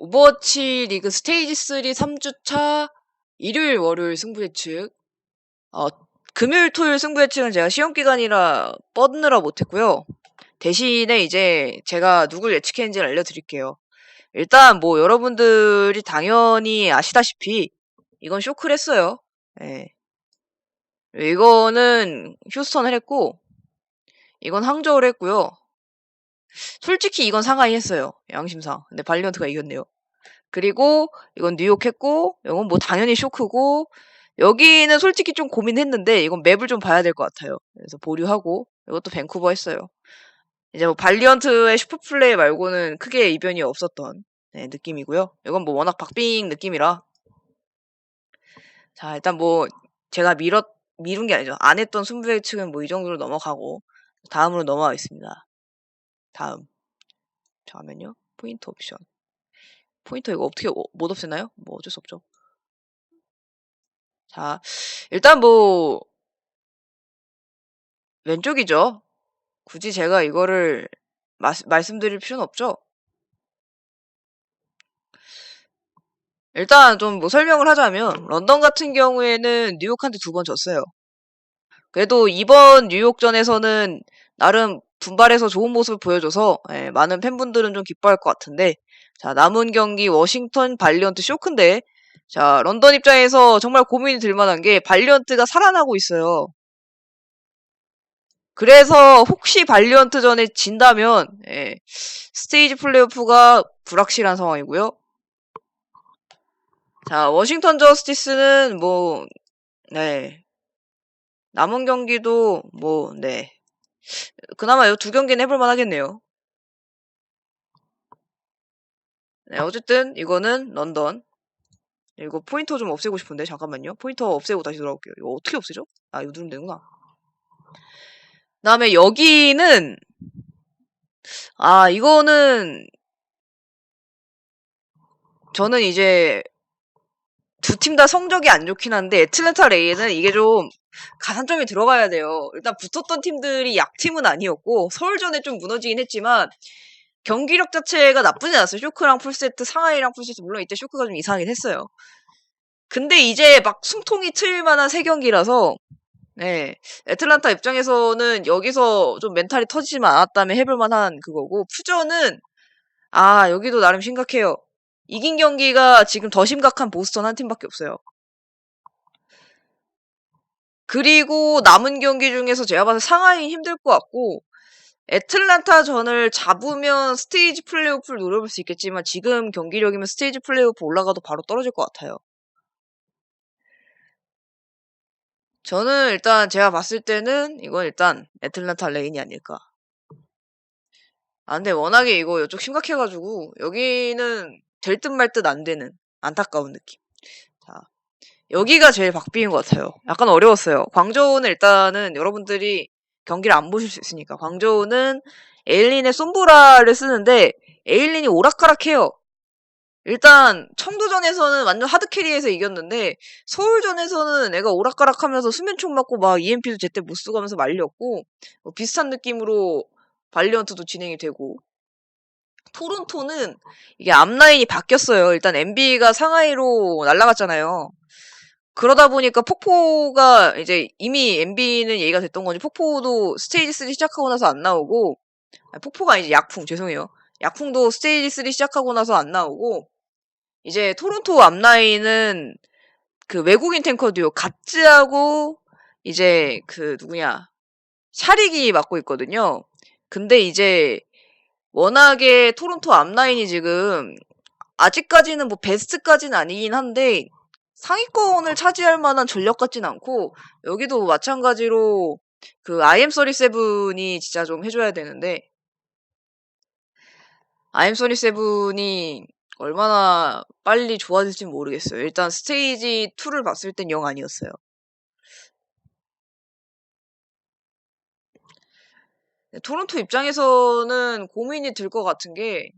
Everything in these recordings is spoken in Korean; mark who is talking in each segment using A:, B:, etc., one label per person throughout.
A: 오버워치 리그 스테이지 3 3주차 일요일 월요일 승부 예측 어, 금요일 토요일 승부 예측은 제가 시험 기간이라 뻗느라 못했고요. 대신에 이제 제가 누굴 예측했는지 알려드릴게요. 일단 뭐 여러분들이 당연히 아시다시피 이건 쇼크를 했어요. 예. 이거는 휴스턴을 했고 이건 항저우를 했고요. 솔직히 이건 상하이 했어요. 양심상. 근데 발리언트가 이겼네요. 그리고 이건 뉴욕 했고 이건 뭐 당연히 쇼크고 여기는 솔직히 좀 고민했는데 이건 맵을 좀 봐야 될 것 같아요. 그래서 보류하고 이것도 밴쿠버 했어요. 이제 뭐 발리언트의 슈퍼플레이 말고는 크게 이변이 없었던 네, 느낌이고요. 이건 뭐 워낙 박빙 느낌이라 자 일단 뭐 제가 미뤘 미룬 게 아니죠. 안 했던 승부 예측은 뭐 이 정도로 넘어가고 다음으로 넘어가겠습니다. 다음. 잠깐만요. 포인트 옵션. 포인터 이거 어떻게 어, 못 없애나요? 뭐 어쩔 수 없죠. 자, 일단 뭐 왼쪽이죠. 굳이 제가 이거를 마, 말씀드릴 필요는 없죠. 일단 좀 뭐 설명을 하자면 런던 같은 경우에는 뉴욕한테 두 번 졌어요. 그래도 이번 뉴욕전에서는 나름 분발해서 좋은 모습을 보여줘서 예, 많은 팬분들은 좀 기뻐할 것 같은데 자 남은 경기 워싱턴 발리언트 쇼크인데 자 런던 입장에서 정말 고민이 들 만한 게 발리언트가 살아나고 있어요. 그래서 혹시 발리언트 전에 진다면 예, 스테이지 플레이오프가 불확실한 상황이고요. 자 워싱턴 저스티스는 뭐 네. 남은 경기도 뭐 네. 그나마 이두 경기는 해볼 만하겠네요. 네, 어쨌든 이거는 런던. 이거 포인터 좀 없애고 싶은데 잠깐만요. 포인터 없애고 다시 돌아올게요. 이거 어떻게 없애죠? 아 이거 누르면 되구나. 그다음에 여기는 아 이거는 저는 이제 두 팀 다 성적이 안 좋긴 한데 애틀랜타 레이는 이게 좀 가산점이 들어가야 돼요. 일단 붙었던 팀들이 약팀은 아니었고 서울전에 좀 무너지긴 했지만 경기력 자체가 나쁘지 않았어요. 쇼크랑 풀세트, 상하이랑 풀세트 물론 이때 쇼크가 좀 이상하긴 했어요. 근데 이제 막 숨통이 트일 만한 세 경기라서 네. 애틀란타 입장에서는 여기서 좀 멘탈이 터지지만 않았다면 해볼 만한 그거고 푸전은 아 여기도 나름 심각해요. 이긴 경기가 지금 더 심각한 보스턴 한 팀밖에 없어요. 그리고 남은 경기 중에서 제가 봐서 상하이 힘들 것 같고 애틀란타 전을 잡으면 스테이지 플레이오프를 노려볼 수 있겠지만 지금 경기력이면 스테이지 플레이오프 올라가도 바로 떨어질 것 같아요. 저는 일단 제가 봤을 때는 이건 일단 애틀란타 레인이 아닐까. 아 근데 워낙에 이거 이쪽 심각해가지고 여기는 될 듯 말 듯 안 되는 안타까운 느낌. 자 여기가 제일 박빙인 것 같아요. 약간 어려웠어요. 광저우는 일단은 여러분들이 경기를 안 보실 수 있으니까. 광저우는 에일린의 솜브라를 쓰는데 에일린이 오락가락해요. 일단 청도전에서는 완전 하드캐리에서 이겼는데 서울전에서는 애가 오락가락하면서 수면총 맞고 막 EMP도 제때 못 쓰고 하면서 말렸고 뭐 비슷한 느낌으로 발리언트도 진행이 되고 토론토는 이게 앞라인이 바뀌었어요. 일단 MB가 상하이로 날라갔잖아요. 그러다 보니까 폭포가 이제 이미 MB는 얘기가 됐던 건지 폭포도 스테이지 3 시작하고 나서 안 나오고 아니, 폭포가 아니지 약풍 죄송해요. 약풍도 스테이지 3 시작하고 나서 안 나오고 이제 토론토 앞라인은 그 외국인 탱커 듀오 갓즈하고 이제 그 누구냐 샤릭이 맡고 있거든요. 근데 이제 워낙에 토론토 앞라인이 지금 아직까지는 뭐 베스트까지는 아니긴 한데 상위권을 차지할 만한 전력 같진 않고 여기도 마찬가지로 그 IM37이 진짜 좀 해줘야 되는데 IM37이 얼마나 빨리 좋아질지 모르겠어요. 일단 스테이지 2를 봤을 땐 영 아니었어요. 토론토 입장에서는 고민이 들 것 같은 게,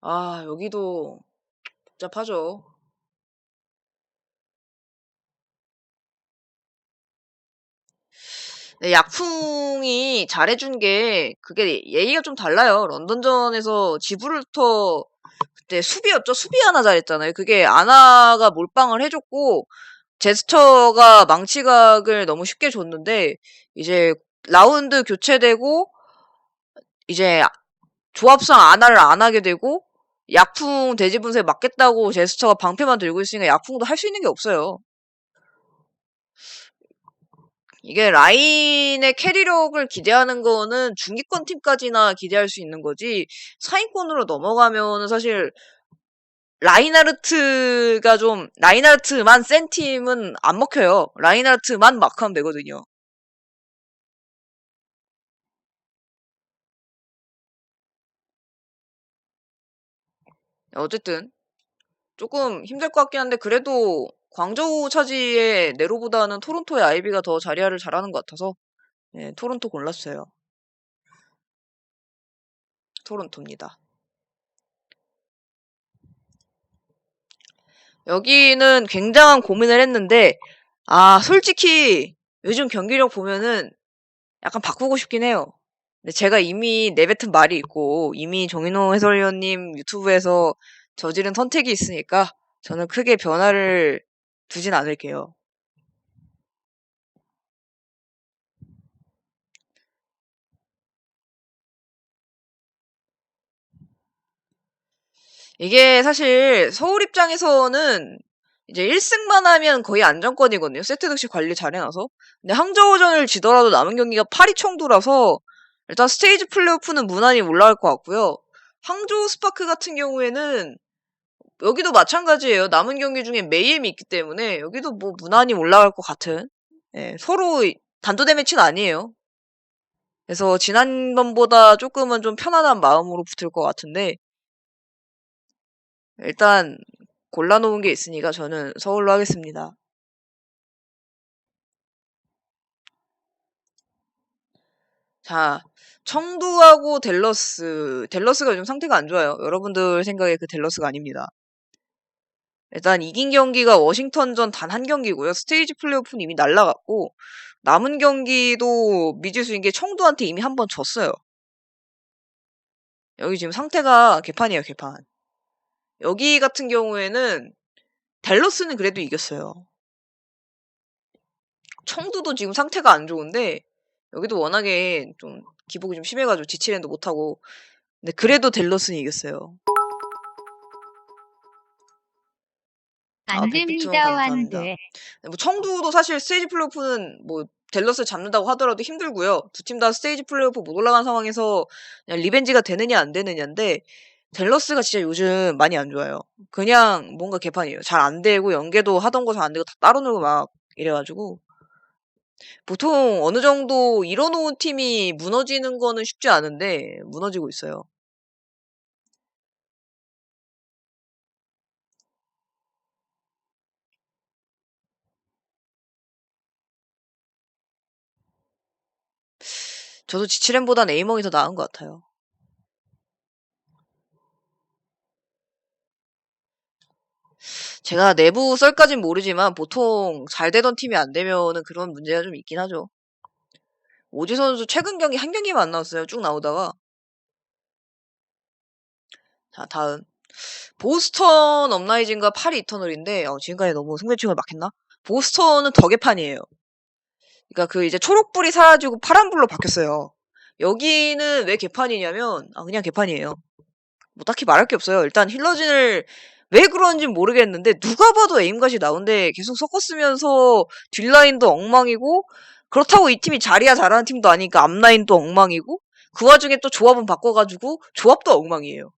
A: 아, 여기도 복잡하죠. 네, 약풍이 잘해준 게 그게 예의가 좀 달라요. 런던전에서 지브롤터 네, 수비였죠. 수비 하나 잘했잖아요. 그게 아나가 몰빵을 해줬고 제스처가 망치각을 너무 쉽게 줬는데 이제 라운드 교체되고 이제 조합상 아나를 안 하게 되고 약풍 대지 분쇄 맞겠다고 제스처가 방패만 들고 있으니까 약풍도 할 수 있는 게 없어요. 이게 라인의 캐리력을 기대하는 거는 중기권 팀까지나 기대할 수 있는 거지 상위권으로 넘어가면은 사실 라인하르트가 좀 라인하르트만 센 팀은 안 먹혀요. 라인하르트만 마크하면 되거든요. 어쨌든 조금 힘들 것 같긴 한데 그래도 광저우 차지의 네로보다는 토론토의 아이비가 더 자리아를 잘하는 것 같아서 네, 토론토 골랐어요. 토론토입니다. 여기는 굉장한 고민을 했는데 아 솔직히 요즘 경기력 보면은 약간 바꾸고 싶긴 해요. 근데 제가 이미 내뱉은 말이 있고 이미 정인호 해설위원님 유튜브에서 저지른 선택이 있으니까 저는 크게 변화를 두진 않을게요. 이게 사실 서울 입장에서는 이제 1 승만 하면 거의 안정권이거든요. 세트 득실 관리 잘 해 놔서. 근데 항저우전을 지더라도 남은 경기가 파리 청두라서 일단 스테이지 플레이오프는 무난히 올라갈 것 같고요. 항저우 스파크 같은 경우에는 여기도 마찬가지예요. 남은 경기 중에 메이엠이 있기 때문에 여기도 뭐 무난히 올라갈 것 같은 예, 서로 단도대 매치는 아니에요. 그래서 지난번보다 조금은 좀 편안한 마음으로 붙을 것 같은데 일단 골라놓은 게 있으니까 저는 서울로 하겠습니다. 자, 청두하고 델러스. 델러스가 요즘 상태가 안 좋아요. 여러분들 생각에 그 델러스가 아닙니다. 일단 이긴 경기가 워싱턴전 단 한 경기고요. 스테이지 플레이오프는 이미 날라갔고 남은 경기도 미지수인 게 청두한테 이미 한 번 졌어요. 여기 지금 상태가 개판이에요, 개판. 여기 같은 경우에는 델러스는 그래도 이겼어요. 청두도 지금 상태가 안 좋은데 여기도 워낙에 좀 기복이 좀 심해가지고 지치랜도 못하고 근데 그래도 델러스는 이겼어요. 아,
B: 안
A: 빅빅 투원
B: 됩니다,
A: 감사합니다.
B: 완드.
A: 뭐 청두도 사실 스테이지 플레이오프는 뭐 델러스 잡는다고 하더라도 힘들고요. 두팀다 스테이지 플레이오프 못 올라간 상황에서 그냥 리벤지가 되느냐 안 되느냐인데 델러스가 진짜 요즘 많이 안 좋아요. 그냥 뭔가 개판이에요. 잘 안 되고 연계도 하던 거 잘 안 되고 다 따로 놀고 막 이래 가지고 보통 어느 정도 이뤄 놓은 팀이 무너지는 거는 쉽지 않은데 무너지고 있어요. 저도 지치렌보단 에이멍이 더 나은 것 같아요. 제가 내부 썰까진 모르지만 보통 잘 되던 팀이 안 되면은 그런 문제가 좀 있긴 하죠. 오지 선수 최근 경기 한 경기만 안 나왔어요. 쭉 나오다가. 자, 다음. 보스턴 업라이징과 파리 이터널인데, 어, 지금까지 너무 승배충을 막 했나? 보스턴은 더 개판이에요. 그니까 그 이제 초록불이 사라지고 파란불로 바뀌었어요. 여기는 왜 개판이냐면, 아, 그냥 개판이에요. 뭐 딱히 말할 게 없어요. 일단 힐러진을 왜 그런지 모르겠는데 누가 봐도 에임갓이 나온데 계속 섞었으면서 뒷라인도 엉망이고 그렇다고 이 팀이 자리야 잘하는 팀도 아니니까 앞라인도 엉망이고 그 와중에 또 조합은 바꿔가지고 조합도 엉망이에요.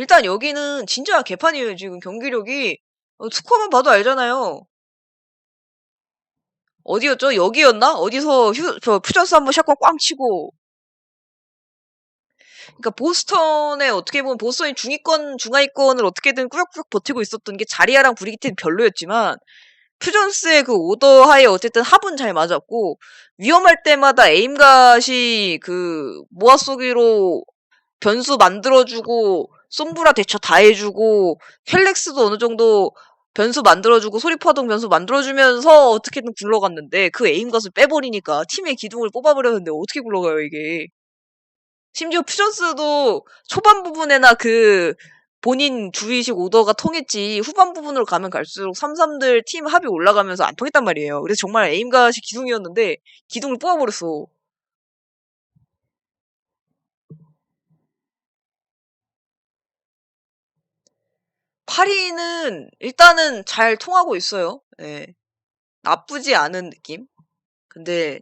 A: 일단 여기는 진짜 개판이에요. 지금 경기력이 어, 스코어만 봐도 알잖아요. 어디였죠? 여기였나? 어디서 휴, 저 퓨전스 한번 샷건 꽝 치고 그러니까 보스턴에 어떻게 보면 보스턴이 중위권, 중하위권을 어떻게든 꾸역꾸역 버티고 있었던 게 자리아랑 브리기텐 별로였지만 퓨전스의 그 오더 하에 어쨌든 합은 잘 맞았고 위험할 때마다 에임갓이 그 모아 쏘기로 변수 만들어주고 솜브라 대처 다 해주고 켈렉스도 어느 정도 변수 만들어주고 소리파동 변수 만들어주면서 어떻게든 굴러갔는데 그 에임 갓을 빼버리니까 팀의 기둥을 뽑아버렸는데 어떻게 굴러가요 이게 심지어 퓨전스도 초반 부분에나 그 본인 주의식 오더가 통했지 후반 부분으로 가면 갈수록 3-3들 팀 합이 올라가면서 안 통했단 말이에요. 그래서 정말 에임갓이 기둥이었는데 기둥을 뽑아버렸어. 파리는 일단은 잘 통하고 있어요. 예. 나쁘지 않은 느낌? 근데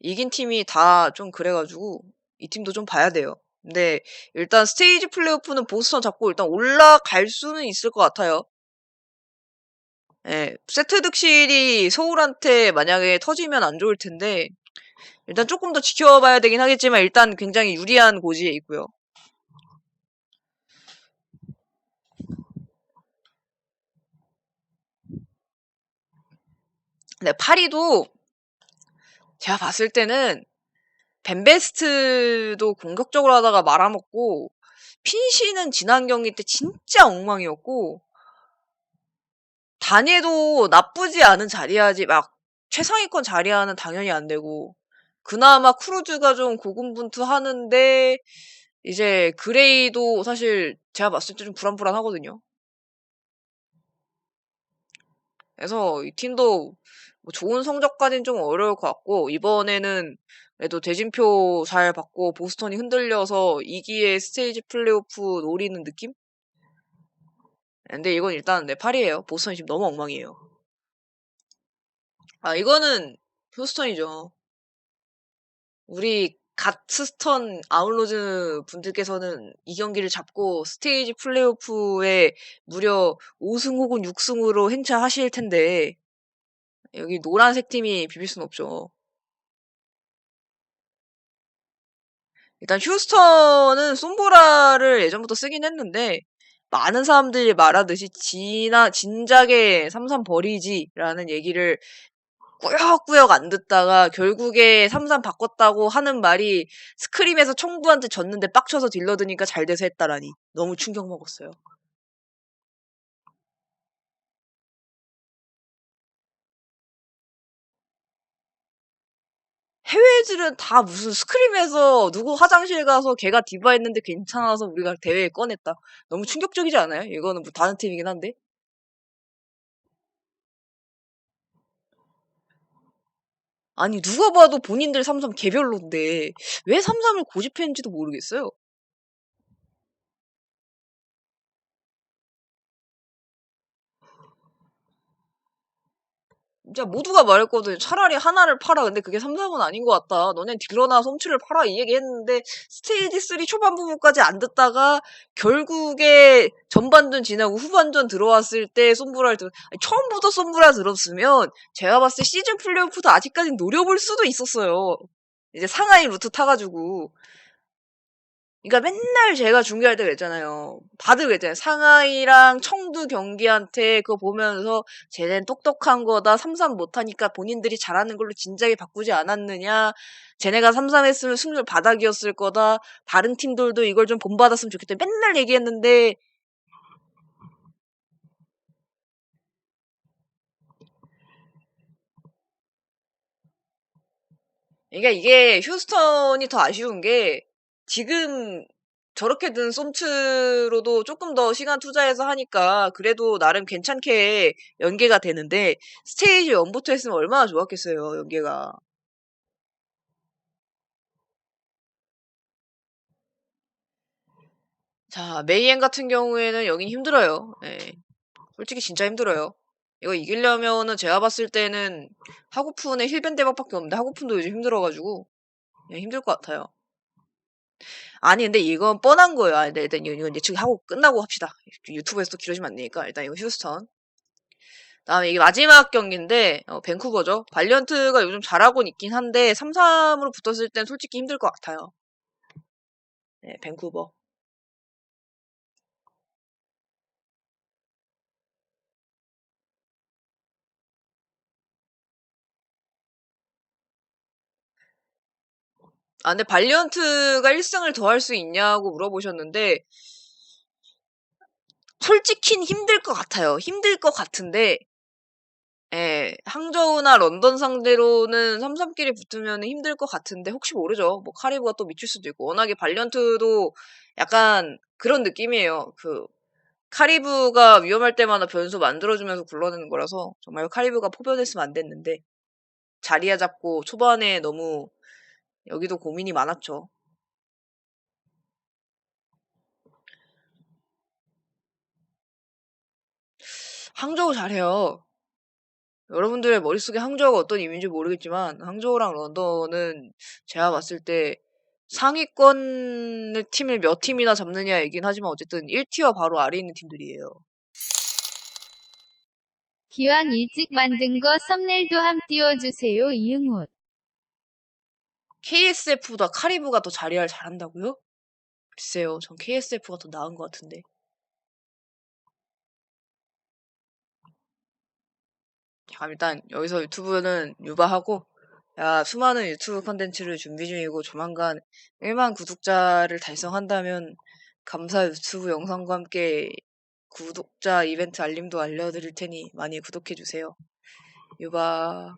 A: 이긴 팀이 다 좀 그래가지고 이 팀도 좀 봐야 돼요. 근데 일단 스테이지 플레이오프는 보스턴 잡고 일단 올라갈 수는 있을 것 같아요. 예, 세트 득실이 서울한테 만약에 터지면 안 좋을 텐데 일단 조금 더 지켜봐야 되긴 하겠지만 일단 굉장히 유리한 고지에 있고요. 근데 파리도 제가 봤을 때는 벤베스트도 공격적으로 하다가 말아먹고 핀시는 지난 경기 때 진짜 엉망이었고 단예도 나쁘지 않은 자리하지 막 최상위권 자리하는 당연히 안 되고 그나마 크루즈가 좀 고군분투하는데 이제 그레이도 사실 제가 봤을 때 좀 불안불안하거든요. 그래서 이 팀도 뭐 좋은 성적까지는 좀 어려울 것 같고 이번에는 그래도 대진표 잘 받고 보스턴이 흔들려서 2기의 스테이지 플레이오프 노리는 느낌? 근데 이건 일단 내 팔이에요. 보스턴이 지금 너무 엉망이에요. 아 이거는 휴스턴이죠. 우리 갓스턴 아웃로즈 분들께서는 이 경기를 잡고 스테이지 플레이오프에 무려 5승 혹은 6승으로 행차하실 텐데 여기 노란색 팀이 비빌 순 없죠. 일단 휴스턴은 솜보라를 예전부터 쓰긴 했는데 많은 사람들이 말하듯이 진아 진작에 삼삼 버리지라는 얘기를 꾸역꾸역 안 듣다가 결국에 삼삼 바꿨다고 하는 말이 스크림에서 청부한테 졌는데 빡쳐서 딜러드니까 잘 돼서 했다라니 너무 충격 먹었어요. 해외들은 다 무슨 스크림에서 누구 화장실 가서 걔가 디바 했는데 괜찮아서 우리가 대회에 꺼냈다. 너무 충격적이지 않아요? 이거는 뭐 다른 팀이긴 한데. 아니 누가 봐도 본인들 삼삼 개별로인데 왜 삼삼을 고집했는지도 모르겠어요. 진짜 모두가 말했거든. 차라리 하나를 팔아. 근데 그게 3, 4은 아닌 것 같다. 너넨 딜러나 솜치를 팔아. 이 얘기 했는데 스테이지 3 초반 부분까지 안 듣다가 결국에 전반전 지나고 후반전 들어왔을 때 솜브라를 들 처음부터 솜브라 들었으면 제가 봤을 때 시즌 플레이오프도 아직까지 노려볼 수도 있었어요. 이제 상하이 루트 타가지고. 그러니까 맨날 제가 중계할 때 그랬잖아요. 다들 그랬잖아요. 상하이랑 청두 경기한테 그거 보면서 쟤넨 똑똑한 거다. 3-3 못하니까 본인들이 잘하는 걸로 진작에 바꾸지 않았느냐. 쟤네가 3-3 했으면 승률 바닥이었을 거다. 다른 팀들도 이걸 좀 본받았으면 좋겠다. 맨날 얘기했는데 그러니까 이게 휴스턴이 더 아쉬운 게 지금 저렇게 든 솜츠로도 조금 더 시간 투자해서 하니까 그래도 나름 괜찮게 연계가 되는데 스테이지 1부터 했으면 얼마나 좋았겠어요, 연계가. 자, 메이엔 같은 경우에는 여긴 힘들어요. 네. 솔직히 진짜 힘들어요. 이거 이기려면은 제가 봤을 때는 하구푼의 힐밴 대박밖에 없는데 하구푼도 요즘 힘들어가지고 네, 힘들 것 같아요. 아니 근데 이건 뻔한 거예요. 아, 네, 일단 이건 예측 하고 끝나고 합시다. 유튜브에서 또 길어지면 안 되니까 일단 이거 휴스턴. 다음에 이게 마지막 경기인데 어, 밴쿠버죠. 발리언트가 요즘 잘하고 있긴 한데 3-3으로 붙었을 땐 솔직히 힘들 것 같아요. 네, 밴쿠버. 아, 근데 발리언트가 1승을 더 할 수 있냐고 물어보셨는데 솔직히는 힘들 것 같아요. 힘들 것 같은데 예. 항저우나 런던 상대로는 3-3끼리 붙으면은 힘들 것 같은데 혹시 모르죠. 뭐 카리브가 또 미칠 수도 있고 워낙에 발리언트도 약간 그런 느낌이에요. 그 카리브가 위험할 때마다 변수 만들어 주면서 굴러내는 거라서 정말 카리브가 포변했으면 안 됐는데 자리야 잡고 초반에 너무 여기도 고민이 많았죠. 항저우 잘해요. 여러분들의 머릿속에 항저우가 어떤 의미인지 모르겠지만 항저우랑 런던은 제가 봤을 때 상위권의 팀을 몇 팀이나 잡느냐 얘기는 하지만 어쨌든 1티어 바로 아래에 있는 팀들이에요.
B: 기왕 일찍 만든 거 썸네일도 함 띄워주세요 이응옷.
A: KSF보다 카리브가 더 자리를 잘한다고요? 글쎄요. 전 KSF가 더 나은 것 같은데. 자, 일단 여기서 유튜브는 유바하고 야, 수많은 유튜브 컨텐츠를 준비 중이고 조만간 1만 구독자를 달성한다면 감사 유튜브 영상과 함께 구독자 이벤트 알림도 알려드릴 테니 많이 구독해주세요. 유바.